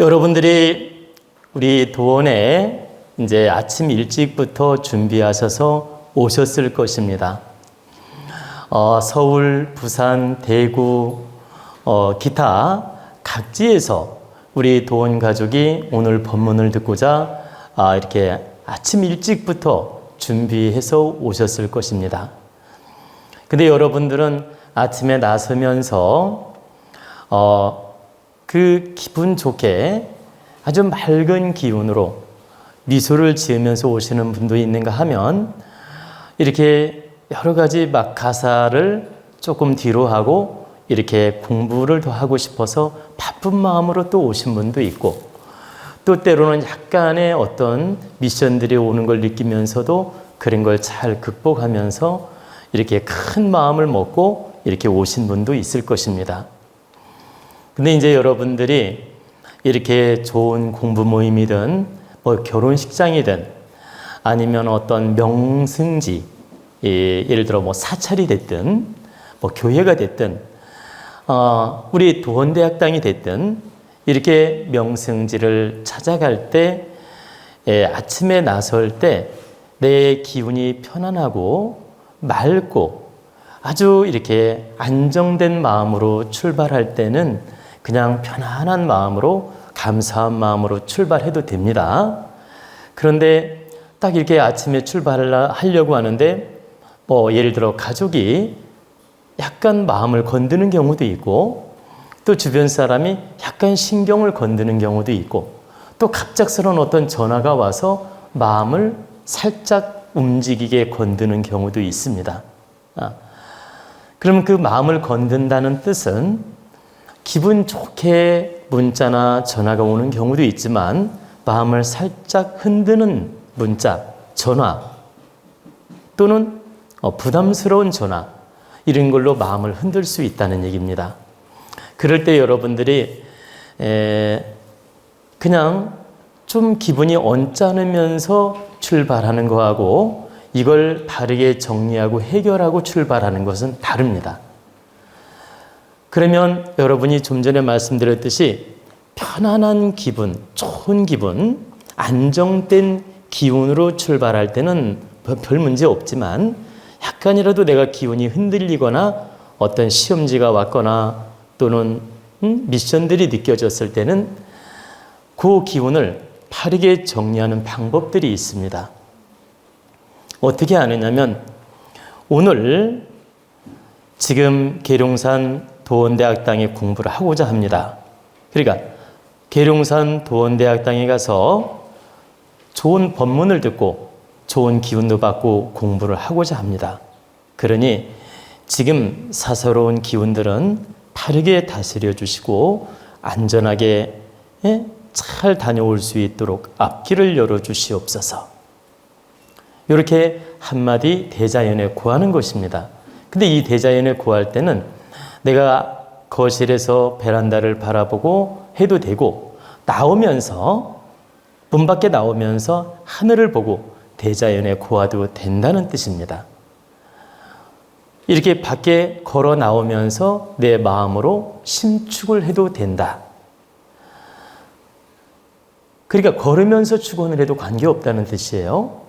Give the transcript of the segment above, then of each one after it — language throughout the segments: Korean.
여러분들이 우리 도원에 이제 아침 일찍부터 준비하셔서 오셨을 것입니다. 어, 서울, 부산, 대구, 어, 기타 각지에서 우리 도원 가족이 오늘 법문을 듣고자 아, 이렇게 아침 일찍부터 준비해서 오셨을 것입니다. 근데 여러분들은 아침에 나서면서 어, 그 기분 좋게 아주 맑은 기운으로 미소를 지으면서 오시는 분도 있는가 하면 이렇게 여러 가지 막 가사를 조금 뒤로 하고 이렇게 공부를 더 하고 싶어서 바쁜 마음으로 또 오신 분도 있고 또 때로는 약간의 어떤 미션들이 오는 걸 느끼면서도 그런 걸 잘 극복하면서 이렇게 큰 마음을 먹고 이렇게 오신 분도 있을 것입니다. 근데 이제 여러분들이 이렇게 좋은 공부 모임이든 뭐 결혼식장이든 아니면 어떤 명승지 예, 예를 들어 뭐 사찰이 됐든 뭐 교회가 됐든 어, 우리 도원대학당이 됐든 이렇게 명승지를 찾아갈 때 예, 아침에 나설 때 내 기운이 편안하고 맑고 아주 이렇게 안정된 마음으로 출발할 때는 그냥 편안한 마음으로 감사한 마음으로 출발해도 됩니다. 그런데 딱 이렇게 아침에 출발을 하려고 하는데 뭐 예를 들어 가족이 약간 마음을 건드는 경우도 있고 또 주변 사람이 약간 신경을 건드는 경우도 있고 또 갑작스러운 어떤 전화가 와서 마음을 살짝 움직이게 건드는 경우도 있습니다. 아, 그럼 그 마음을 건든다는 뜻은 기분 좋게 문자나 전화가 오는 경우도 있지만 마음을 살짝 흔드는 문자, 전화 또는 어, 부담스러운 전화 이런 걸로 마음을 흔들 수 있다는 얘기입니다. 그럴 때 여러분들이 에, 그냥 좀 기분이 언짢으면서 출발하는 거하고 이걸 바르게 정리하고 해결하고 출발하는 것은 다릅니다. 그러면 여러분이 좀 전에 말씀드렸듯이 편안한 기분, 좋은 기분, 안정된 기운으로 출발할 때는 별 문제 없지만 약간이라도 내가 기운이 흔들리거나 어떤 시험지가 왔거나 또는 음, 미션들이 느껴졌을 때는 그 기운을 바르게 정리하는 방법들이 있습니다. 어떻게 하느냐면 오늘 지금 계룡산 도원대학당에 공부를 하고자 합니다. 그러니까 계룡산 도원대학당에 가서 좋은 법문을 듣고 좋은 기운도 받고 공부를 하고자 합니다. 그러니 지금 사서로운 기운들은 바르게 다스려 주시고 안전하게 예? 잘 다녀올 수 있도록 앞길을 열어 주시옵소서. 이렇게 한마디 대자연에 구하는 것입니다. 근데 이 대자연에 구할 때는 내가 거실에서 베란다를 바라보고 해도 되고 나오면서 문 밖에 나오면서 하늘을 보고 대자연에 구하도 된다는 뜻입니다. 이렇게 밖에 걸어 나오면서 내 마음으로 심축을 해도 된다. 그러니까 걸으면서 축원을 해도 관계없다는 뜻이에요.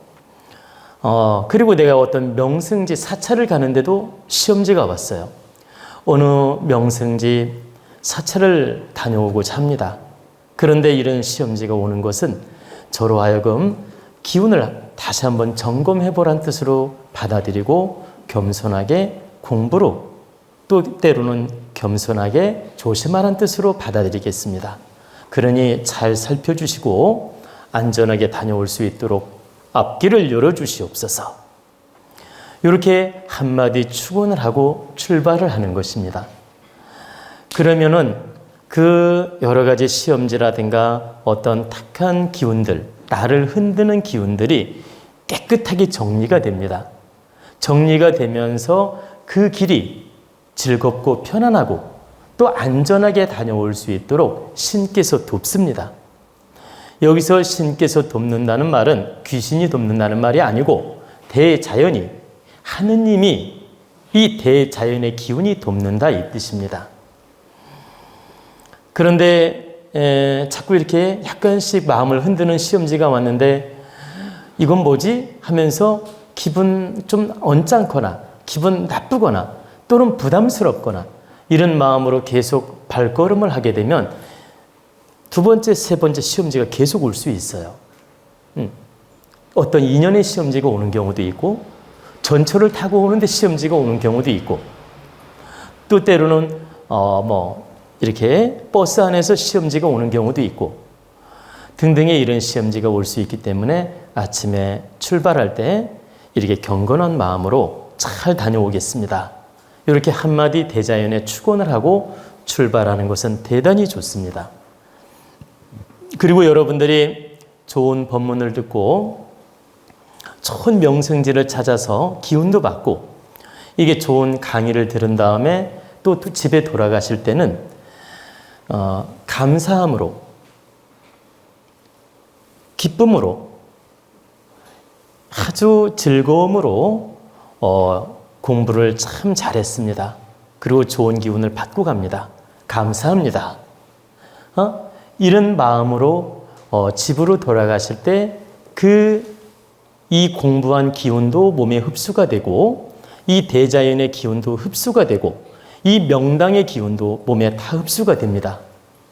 어, 그리고 내가 어떤 명승지 사찰을 가는데도 시험지가 왔어요. 어느 명승지 사찰을 다녀오고자 합니다. 그런데 이런 시험지가 오는 것은 저로 하여금 기운을 다시 한번 점검해 보란 뜻으로 받아들이고 겸손하게 공부로 또 때로는 겸손하게 조심하란 뜻으로 받아들이겠습니다. 그러니 잘 살펴주시고 안전하게 다녀올 수 있도록 앞길을 열어주시옵소서. 이렇게 한마디 축원을 하고 출발을 하는 것입니다. 그러면은 그 여러 가지 시험지라든가 어떤 탁한 기운들, 나를 흔드는 기운들이 깨끗하게 정리가 됩니다. 정리가 되면서 그 길이 즐겁고 편안하고 또 안전하게 다녀올 수 있도록 신께서 돕습니다. 여기서 신께서 돕는다는 말은 귀신이 돕는다는 말이 아니고 대자연이 하느님이 이 대자연의 기운이 돕는다 이 뜻입니다. 그런데 에, 자꾸 이렇게 약간씩 마음을 흔드는 시험지가 왔는데 이건 뭐지? 하면서 기분 좀 언짢거나 기분 나쁘거나 또는 부담스럽거나 이런 마음으로 계속 발걸음을 하게 되면 두 번째, 세 번째 시험지가 계속 올 수 있어요. 음. 어떤 인연의 시험지가 오는 경우도 있고 전철을 타고 오는데 시험지가 오는 경우도 있고 또 때로는 어 뭐 이렇게 버스 안에서 시험지가 오는 경우도 있고 등등의 이런 시험지가 올 수 있기 때문에 아침에 출발할 때 이렇게 경건한 마음으로 잘 다녀오겠습니다. 이렇게 한마디 대자연에 축원을 하고 출발하는 것은 대단히 좋습니다. 그리고 여러분들이 좋은 법문을 듣고 좋은 명승지를 찾아서 기운도 받고 이게 좋은 강의를 들은 다음에 또 집에 돌아가실 때는 어, 감사함으로 기쁨으로 아주 즐거움으로 어, 공부를 참 잘했습니다. 그리고 좋은 기운을 받고 갑니다. 감사합니다. 어? 이런 마음으로 어, 집으로 돌아가실 때그 이 공부한 기운도 몸에 흡수가 되고 이 대자연의 기운도 흡수가 되고 이 명당의 기운도 몸에 다 흡수가 됩니다.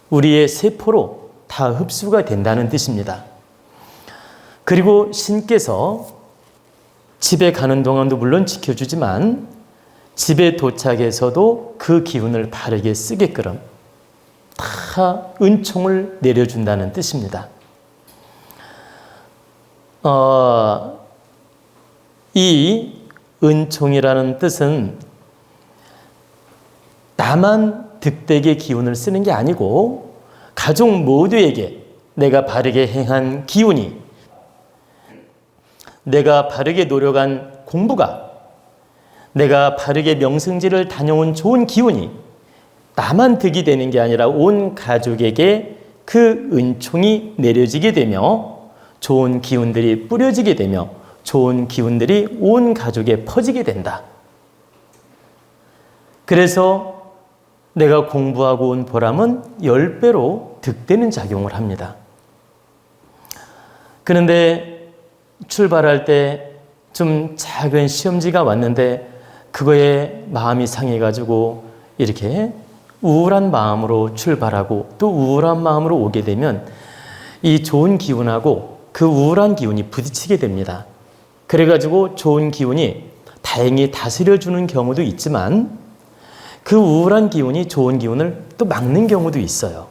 우리의 세포로 다 흡수가 된다는 뜻입니다. 그리고 신께서 집에 가는 동안도 물론 지켜주지만 집에 도착해서도 그 기운을 바르게 쓰게끔 다 은총을 내려준다는 뜻입니다. 어, 이 은총이라는 뜻은 나만 득되게 기운을 쓰는 게 아니고 가족 모두에게 내가 바르게 행한 기운이 내가 바르게 노력한 공부가 내가 바르게 명승지를 다녀온 좋은 기운이 나만 득이 되는 게 아니라 온 가족에게 그 은총이 내려지게 되며 좋은 기운들이 뿌려지게 되며 좋은 기운들이 온 가족에 퍼지게 된다. 그래서 내가 공부하고 온 보람은 10배로 득되는 작용을 합니다. 그런데 출발할 때 좀 작은 시험지가 왔는데 그거에 마음이 상해가지고 이렇게 우울한 마음으로 출발하고 또 우울한 마음으로 오게 되면 이 좋은 기운하고 그 우울한 기운이 부딪히게 됩니다. 그래가지고 좋은 기운이 다행히 다스려주는 경우도 있지만 그 우울한 기운이 좋은 기운을 또 막는 경우도 있어요.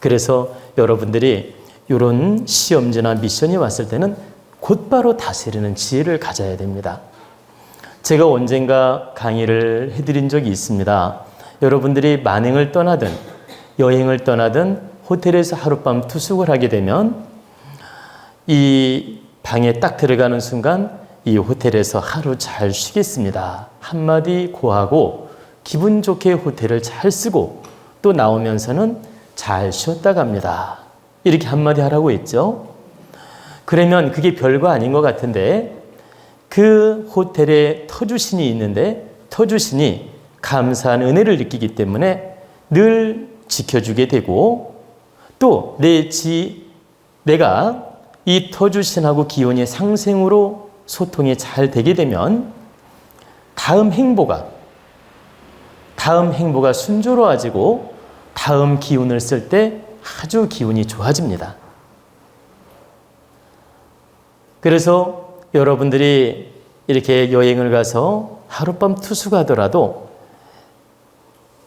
그래서 여러분들이 이런 시험지나 미션이 왔을 때는 곧바로 다스리는 지혜를 가져야 됩니다. 제가 언젠가 강의를 해드린 적이 있습니다. 여러분들이 만행을 떠나든 여행을 떠나든 호텔에서 하룻밤 투숙을 하게 되면 이 방에 딱 들어가는 순간 이 호텔에서 하루 잘 쉬겠습니다. 한마디 고하고 기분 좋게 호텔을 잘 쓰고 또 나오면서는 잘 쉬었다 갑니다. 이렇게 한마디 하라고 했죠. 그러면 그게 별거 아닌 것 같은데 그 호텔에 터주신이 있는데 터주신이 감사한 은혜를 느끼기 때문에 늘 지켜주게 되고 또 내 지, 내가 이 터주신하고 기운이 상생으로 소통이 잘 되게 되면 다음 행보가 다음 행보가 순조로워지고 다음 기운을 쓸 때 아주 기운이 좋아집니다. 그래서 여러분들이 이렇게 여행을 가서 하룻밤 투숙하더라도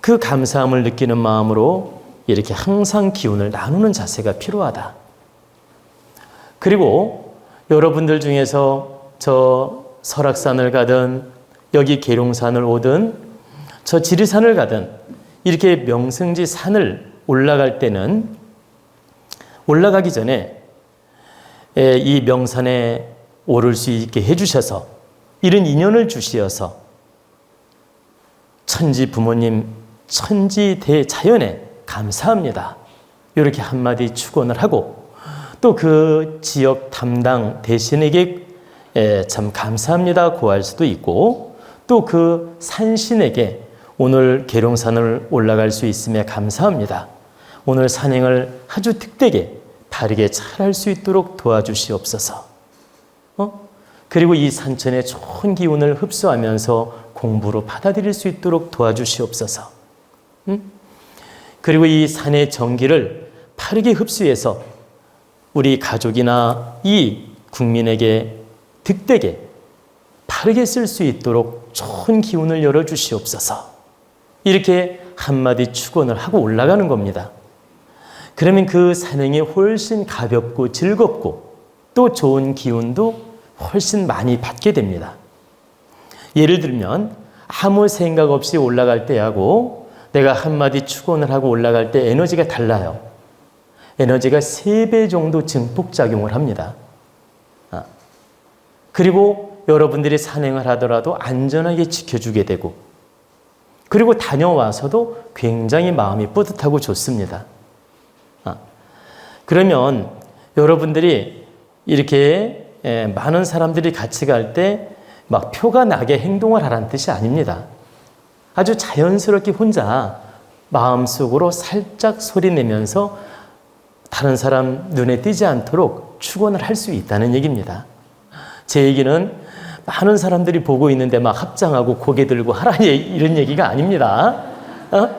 그 감사함을 느끼는 마음으로 이렇게 항상 기운을 나누는 자세가 필요하다. 그리고 여러분들 중에서 저 설악산을 가든 여기 계룡산을 오든 저 지리산을 가든 이렇게 명승지 산을 올라갈 때는 올라가기 전에 이 명산에 오를 수 있게 해주셔서 이런 인연을 주시어서 천지 부모님, 천지 대자연에 감사합니다. 이렇게 한마디 축원을 하고 또 그 지역 담당 대신에게 참 감사합니다 고할 수도 있고 또 그 산신에게 오늘 계룡산을 올라갈 수 있음에 감사합니다. 오늘 산행을 아주 득되게 바르게 잘할 수 있도록 도와주시옵소서. 어? 그리고 이 산천의 좋은 기운을 흡수하면서 공부로 받아들일 수 있도록 도와주시옵소서. 응? 그리고 이 산의 정기를 바르게 흡수해서 우리 가족이나 이 국민에게 득되게 바르게 쓸 수 있도록 좋은 기운을 열어 주시옵소서. 이렇게 한마디 축원을 하고 올라가는 겁니다. 그러면 그 산행이 훨씬 가볍고 즐겁고 또 좋은 기운도 훨씬 많이 받게 됩니다. 예를 들면 아무 생각 없이 올라갈 때하고 내가 한마디 축원을 하고 올라갈 때 에너지가 달라요. 에너지가 3배 정도 증폭작용을 합니다. 아. 그리고 여러분들이 산행을 하더라도 안전하게 지켜주게 되고 그리고 다녀와서도 굉장히 마음이 뿌듯하고 좋습니다. 아. 그러면 여러분들이 이렇게 예, 많은 사람들이 같이 갈 때 막 표가 나게 행동을 하라는 뜻이 아닙니다. 아주 자연스럽게 혼자 마음속으로 살짝 소리 내면서 다른 사람 눈에 띄지 않도록 축원을 할 수 있다는 얘기입니다. 제 얘기는 많은 사람들이 보고 있는데 막 합장하고 고개 들고 하라 이런 얘기가 아닙니다. 어?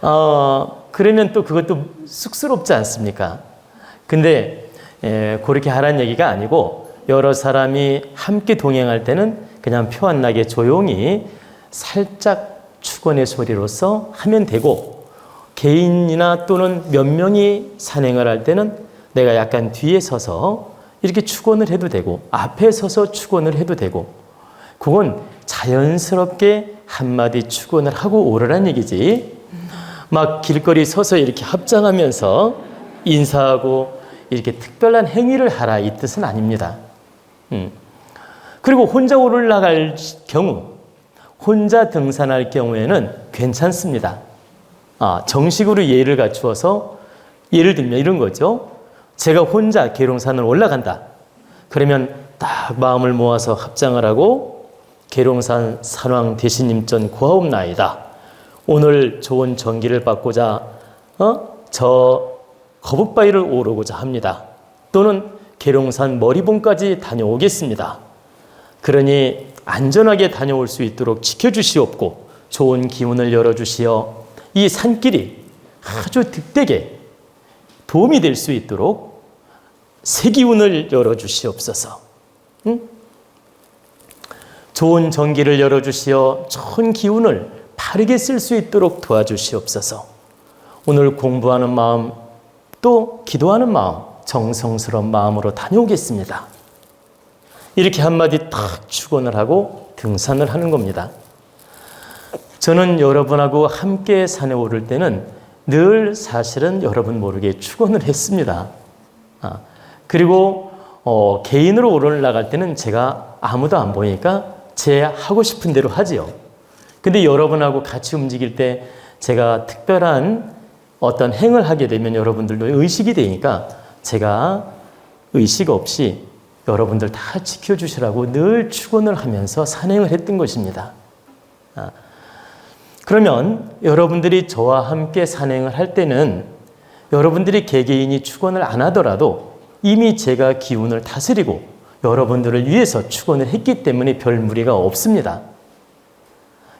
어, 그러면 또 그것도 쑥스럽지 않습니까? 근데 에, 그렇게 하라는 얘기가 아니고 여러 사람이 함께 동행할 때는 그냥 표 안 나게 조용히 살짝 축원의 소리로서 하면 되고 개인이나 또는 몇 명이 산행을 할 때는 내가 약간 뒤에 서서 이렇게 축원을 해도 되고 앞에 서서 축원을 해도 되고 그건 자연스럽게 한마디 축원을 하고 오르란 얘기지 막 길거리 서서 이렇게 합장하면서 인사하고 이렇게 특별한 행위를 하라 이 뜻은 아닙니다. 음. 그리고 혼자 올라갈 경우, 혼자 등산할 경우에는 괜찮습니다. 아, 정식으로 예를 갖추어서 예를 들면 이런 거죠. 제가 혼자 계룡산을 올라간다. 그러면 딱 마음을 모아서 합장을 하고 계룡산 산왕 대신님전 고하옵나이다. 오늘 좋은 전기를 받고자 어? 저 거북바위를 오르고자 합니다. 또는 계룡산 머리봉까지 다녀오겠습니다. 그러니 안전하게 다녀올 수 있도록 지켜주시옵고 좋은 기운을 열어주시어 이 산길이 아주 득되게 도움이 될 수 있도록 새 기운을 열어주시옵소서. 응? 좋은 전기를 열어주시어 좋은 기운을 바르게 쓸 수 있도록 도와주시옵소서. 오늘 공부하는 마음 또 기도하는 마음 정성스러운 마음으로 다녀오겠습니다. 이렇게 한마디 탁 축원을 하고 등산을 하는 겁니다. 저는 여러분하고 함께 산에 오를 때는 늘 사실은 여러분 모르게 축원을 했습니다. 아, 그리고 어, 개인으로 올라갈 때는 제가 아무도 안 보니까 제 하고 싶은 대로 하지요. 근데 여러분하고 같이 움직일 때 제가 특별한 어떤 행을 하게 되면 여러분들도 의식이 되니까 제가 의식 없이 여러분들 다 지켜주시라고 늘 축원을 하면서 산행을 했던 것입니다. 아, 그러면 여러분들이 저와 함께 산행을 할 때는 여러분들이 개개인이 축원을 안 하더라도 이미 제가 기운을 다스리고 여러분들을 위해서 축원을 했기 때문에 별 무리가 없습니다.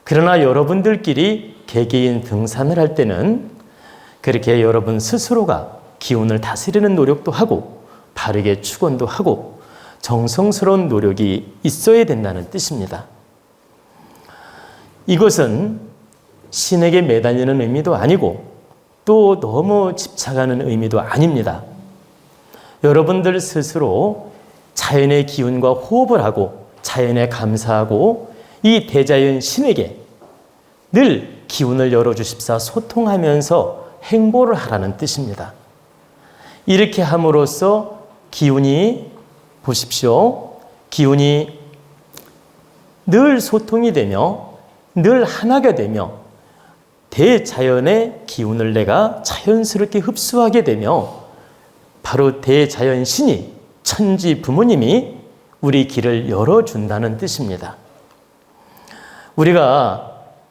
그러나 여러분들끼리 개개인 등산을 할 때는 그렇게 여러분 스스로가 기운을 다스리는 노력도 하고 바르게 축원도 하고 정성스러운 노력이 있어야 된다는 뜻입니다. 이것은 신에게 매달리는 의미도 아니고 또 너무 집착하는 의미도 아닙니다. 여러분들 스스로 자연의 기운과 호흡을 하고 자연에 감사하고 이 대자연 신에게 늘 기운을 열어주십사 소통하면서 행보를 하라는 뜻입니다. 이렇게 함으로써 기운이 보십시오. 기운이 늘 소통이 되며 늘 하나가 되며 대자연의 기운을 내가 자연스럽게 흡수하게 되며 바로 대자연 신이 천지 부모님이 우리 길을 열어준다는 뜻입니다. 우리가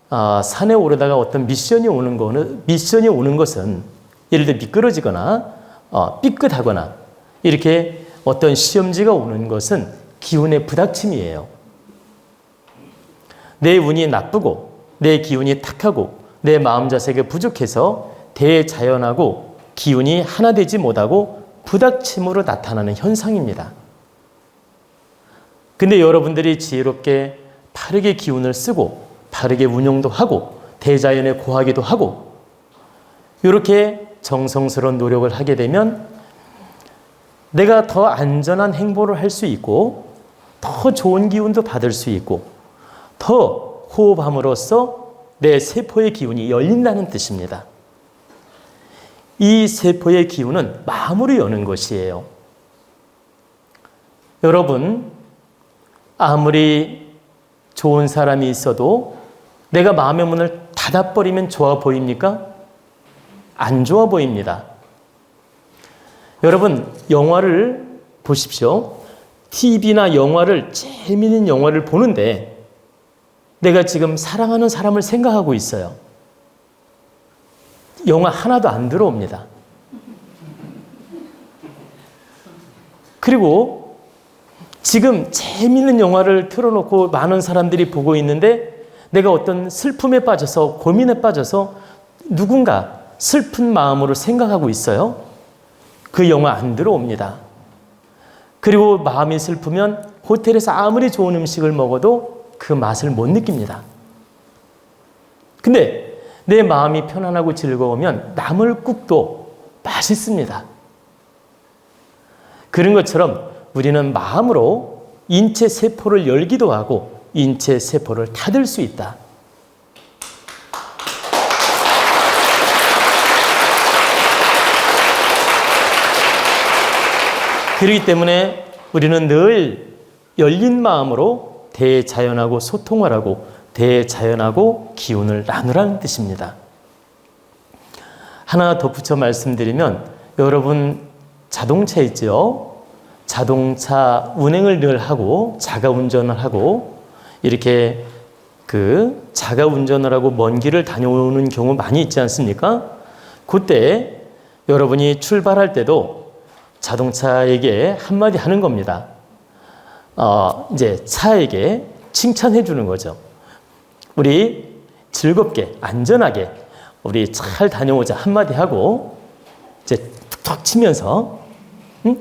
아, 산에 오르다가 어떤 미션이 오는 거는 미션이 오는 것은 예를 들어 미끄러지거나 어, 삐끗하거나 이렇게 어떤 시험지가 오는 것은 기운의 부닥침이에요. 내 운이 나쁘고 내 기운이 탁하고 내 마음 자세가 부족해서 대자연하고 기운이 하나 되지 못하고 부닥침으로 나타나는 현상입니다. 근데 여러분들이 지혜롭게 바르게 기운을 쓰고 바르게 운용도 하고 대자연에 고하기도 하고 이렇게 정성스러운 노력을 하게 되면 내가 더 안전한 행보를 할 수 있고 더 좋은 기운도 받을 수 있고 더 호흡함으로써 내 세포의 기운이 열린다는 뜻입니다. 이 세포의 기운은 마음으로 여는 것이에요. 여러분, 아무리 좋은 사람이 있어도 내가 마음의 문을 닫아버리면 좋아 보입니까? 안 좋아 보입니다. 여러분, 영화를 보십시오. TV나 영화를, 재미있는 영화를 보는데 내가 지금 사랑하는 사람을 생각하고 있어요. 영화 하나도 안 들어옵니다. 그리고 지금 재밌는 영화를 틀어놓고 많은 사람들이 보고 있는데 내가 어떤 슬픔에 빠져서 고민에 빠져서 누군가 슬픈 마음으로 생각하고 있어요. 그 영화 안 들어옵니다. 그리고 마음이 슬프면 호텔에서 아무리 좋은 음식을 먹어도 그 맛을 못 느낍니다. 근데 내 마음이 편안하고 즐거우면 나물국도 맛있습니다. 그런 것처럼 우리는 마음으로 인체 세포를 열기도 하고 인체 세포를 닫을 수 있다. 그렇기 때문에 우리는 늘 열린 마음으로 대자연하고 소통을 하고 대자연하고 기운을 나누라는 뜻입니다. 하나 덧붙여 말씀드리면 여러분 자동차 있죠? 자동차 운행을 늘 하고 자가 운전을 하고 이렇게 그 자가 운전을 하고 먼 길을 다녀오는 경우 많이 있지 않습니까? 그때 여러분이 출발할 때도 자동차에게 한마디 하는 겁니다. 어, 이제 차에게 칭찬해 주는 거죠. 우리 즐겁게, 안전하게, 우리 잘 다녀오자 한마디 하고, 이제 툭툭 치면서, 응?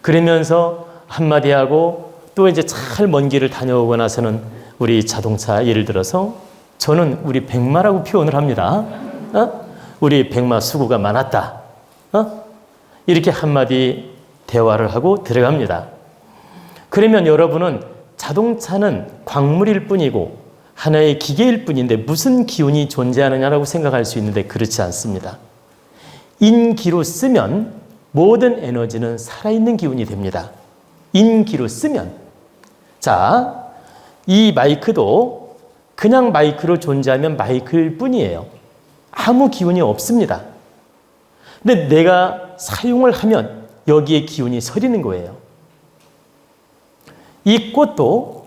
그러면서 한마디 하고, 또 이제 잘 먼 길을 다녀오고 나서는 우리 자동차 예를 들어서 저는 우리 백마라고 표현을 합니다. 어? 우리 백마 수고가 많았다. 어? 이렇게 한마디 대화를 하고 들어갑니다. 그러면 여러분은 자동차는 광물일 뿐이고 하나의 기계일 뿐인데 무슨 기운이 존재하느냐라고 생각할 수 있는데 그렇지 않습니다. 인기로 쓰면 모든 에너지는 살아있는 기운이 됩니다. 인기로 쓰면. 자, 이 마이크도 그냥 마이크로 존재하면 마이크일 뿐이에요. 아무 기운이 없습니다. 근데 내가 사용을 하면 여기에 기운이 서리는 거예요. 이 꽃도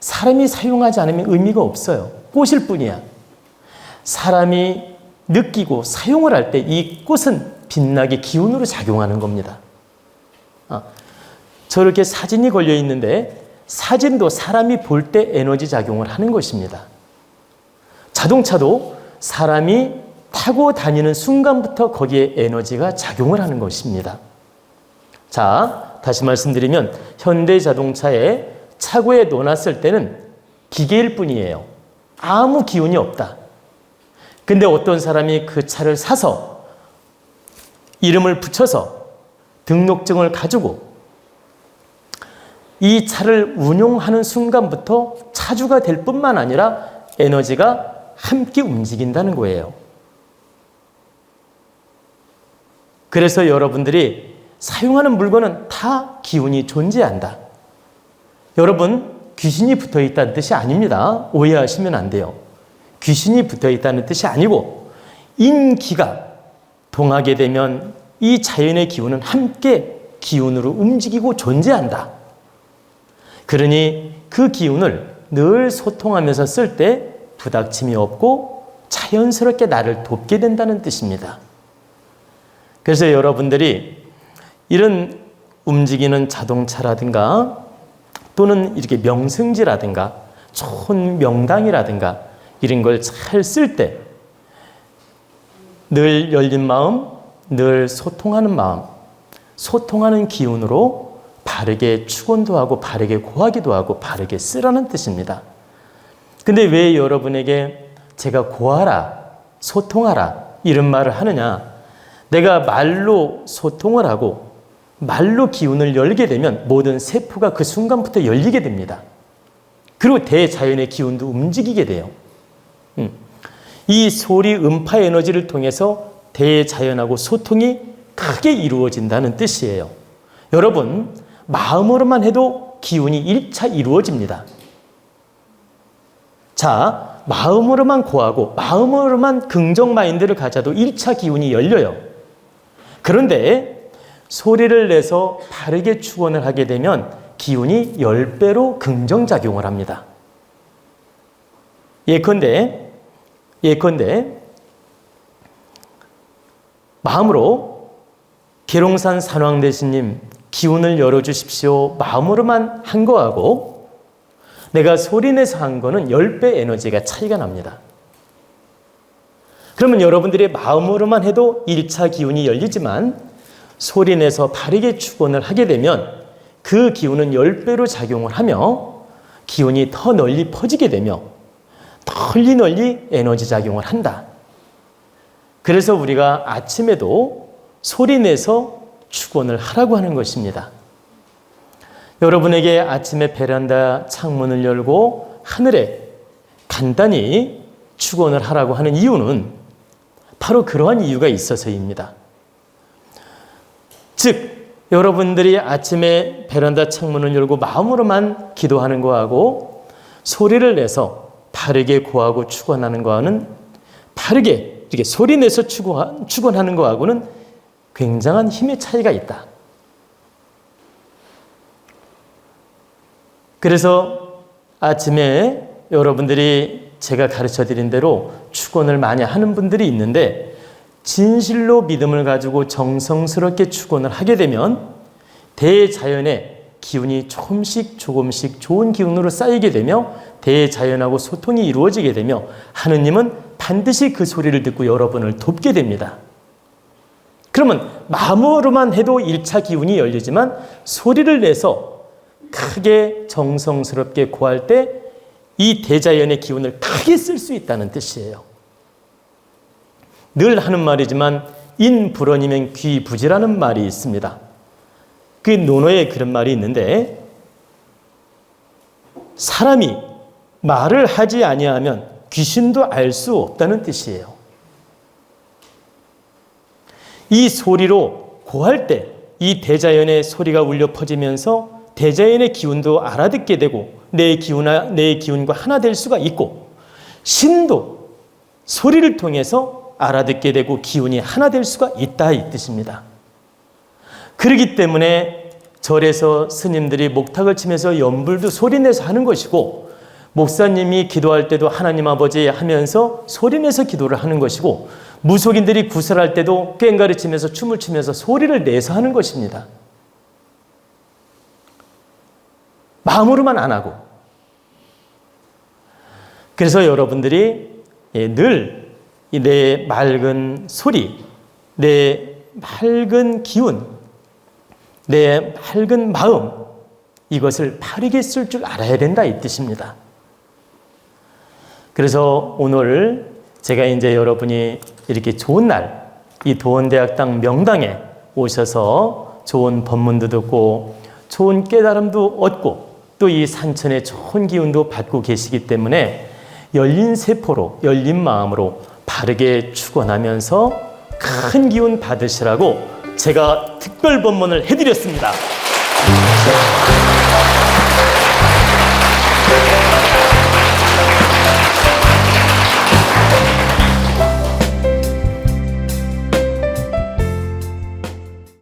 사람이 사용하지 않으면 의미가 없어요. 꽃일 뿐이야. 사람이 느끼고 사용을 할 때 이 꽃은 빛나게 기운으로 작용하는 겁니다. 아, 저렇게 사진이 걸려 있는데 사진도 사람이 볼 때 에너지 작용을 하는 것입니다. 자동차도 사람이 타고 다니는 순간부터 거기에 에너지가 작용을 하는 것입니다. 자, 다시 말씀드리면 현대 자동차에 차고에 놓았을 때는 기계일 뿐이에요. 아무 기운이 없다. 근데 어떤 사람이 그 차를 사서 이름을 붙여서 등록증을 가지고 이 차를 운용하는 순간부터 차주가 될 뿐만 아니라 에너지가 함께 움직인다는 거예요. 그래서 여러분들이 사용하는 물건은 다 기운이 존재한다. 여러분, 귀신이 붙어 있다는 뜻이 아닙니다. 오해하시면 안 돼요. 귀신이 붙어 있다는 뜻이 아니고, 인기가 동하게 되면 이 자연의 기운은 함께 기운으로 움직이고 존재한다. 그러니 그 기운을 늘 소통하면서 쓸 때 부닥침이 없고 자연스럽게 나를 돕게 된다는 뜻입니다. 그래서 여러분들이 이런 움직이는 자동차라든가 또는 이렇게 명승지라든가 좋은 명당이라든가 이런 걸 잘 쓸 때 늘 열린 마음, 늘 소통하는 마음, 소통하는 기운으로 바르게 축원도 하고 바르게 고하기도 하고 바르게 쓰라는 뜻입니다. 근데 왜 여러분에게 제가 고하라, 소통하라 이런 말을 하느냐? 내가 말로 소통을 하고 말로 기운을 열게 되면 모든 세포가 그 순간부터 열리게 됩니다. 그리고 대자연의 기운도 움직이게 돼요. 음. 이 소리 음파 에너지를 통해서 대자연하고 소통이 크게 이루어진다는 뜻이에요. 여러분, 마음으로만 해도 기운이 1차 이루어집니다. 자, 마음으로만 고하고 마음으로만 긍정 마인드를 가져도 1차 기운이 열려요. 그런데 소리를 내서 바르게 축원을 하게 되면 기운이 10배로 긍정작용을 합니다. 예컨대 예컨대 마음으로 계룡산 산왕대신님 기운을 열어주십시오. 마음으로만 한 거하고 내가 소리내서 한 거는 10배 에너지가 차이가 납니다. 그러면 여러분들이 마음으로만 해도 1차 기운이 열리지만 소리내서 바르게 축원을 하게 되면 그 기운은 10배로 작용을 하며 기운이 더 널리 퍼지게 되며 널리 널리 에너지 작용을 한다. 그래서 우리가 아침에도 소리 내서 축원을 하라고 하는 것입니다. 여러분에게 아침에 베란다 창문을 열고 하늘에 간단히 축원을 하라고 하는 이유는 바로 그러한 이유가 있어서입니다. 즉, 여러분들이 아침에 베란다 창문을 열고 마음으로만 기도하는 거하고 소리를 내서 바르게 고하고 축원하는 거와는 바르게 이렇게 소리 내서 축원하는 거하고는 굉장한 힘의 차이가 있다. 그래서 아침에 여러분들이 제가 가르쳐 드린 대로 축원을 많이 하는 분들이 있는데 진실로 믿음을 가지고 정성스럽게 축원을 하게 되면 대자연의 기운이 조금씩 조금씩 좋은 기운으로 쌓이게 되며 대자연하고 소통이 이루어지게 되며 하느님은 반드시 그 소리를 듣고 여러분을 돕게 됩니다. 그러면 마음으로만 해도 1차 기운이 열리지만 소리를 내서 크게 정성스럽게 고할 때 이 대자연의 기운을 크게 쓸 수 있다는 뜻이에요. 늘 하는 말이지만 인불언이면 귀부지라는 말이 있습니다. 그 논어에 그런 말이 있는데 사람이 말을 하지 아니하면 귀신도 알 수 없다는 뜻이에요. 이 소리로 고할 때 이 대자연의 소리가 울려 퍼지면서 대자연의 기운도 알아듣게 되고 내 기운과 내 기운과 하나 될 수가 있고 신도 소리를 통해서 알아듣게 되고 기운이 하나 될 수가 있다 이 뜻입니다. 그러기 때문에 절에서 스님들이 목탁을 치면서 연불도 소리내서 하는 것이고 목사님이 기도할 때도 하나님 아버지 하면서 소리내서 기도를 하는 것이고 무속인들이 구설할 때도 꽹가리 치면서 춤을 추면서 소리를 내서 하는 것입니다. 마음으로만 안 하고. 그래서 여러분들이 예, 늘 내 맑은 소리, 내 맑은 기운, 내 맑은 마음, 이것을 바르게 쓸 줄 알아야 된다 이 뜻입니다. 그래서 오늘 제가 이제 여러분이 이렇게 좋은 날, 이 도원대학당 명당에 오셔서 좋은 법문도 듣고 좋은 깨달음도 얻고 또 이 산천의 좋은 기운도 받고 계시기 때문에 열린 세포로 열린 마음으로 바르게 축원하면서 큰 기운 받으시라고 제가 특별 법문을 해드렸습니다.